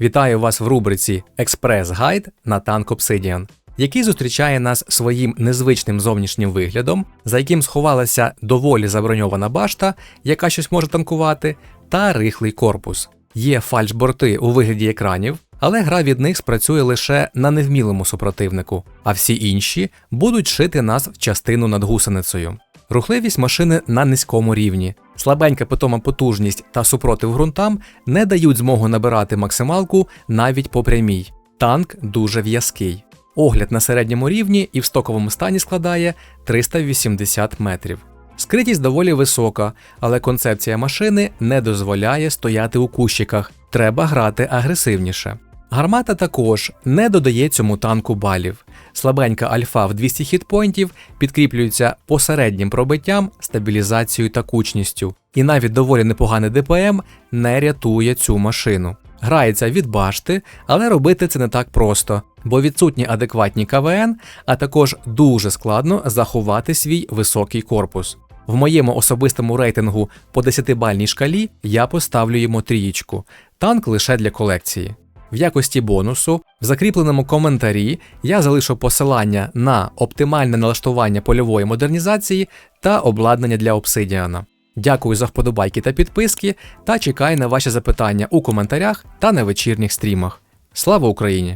Вітаю вас в рубриці Експрес-гайд на танк Obsidian, який зустрічає нас своїм незвичним зовнішнім виглядом, за яким сховалася доволі заброньована башта, яка щось може танкувати, та рихлий корпус. Є фальшборти у вигляді екранів, але гра від них спрацює лише на невмілому супротивнику, а всі інші будуть шити нас в частину над гусеницею. Рухливість машини на низькому рівні, слабенька питома потужність та супротив ґрунтам не дають змогу набирати максималку навіть по прямій. Танк дуже в'язкий. Огляд на середньому рівні і в стоковому стані складає 380 метрів. Скритість доволі висока, але концепція машини не дозволяє стояти у кущиках, треба грати агресивніше. Гармата також не додає цьому танку балів. Слабенька альфа в 200 хітпойнтів підкріплюється посереднім пробиттям, стабілізацією та кучністю. І навіть доволі непоганий ДПМ не рятує цю машину. Грається від башти, але робити це не так просто, бо відсутні адекватні КВН, а також дуже складно заховати свій високий корпус. В моєму особистому рейтингу по 10-бальній шкалі я поставлю йому трієчку. Танк лише для колекції. В якості бонусу в закріпленому коментарі я залишу посилання на оптимальне налаштування польової модернізації та обладнання для обсидіана. Дякую за вподобайки та підписки та чекаю на ваші запитання у коментарях та на вечірніх стрімах. Слава Україні!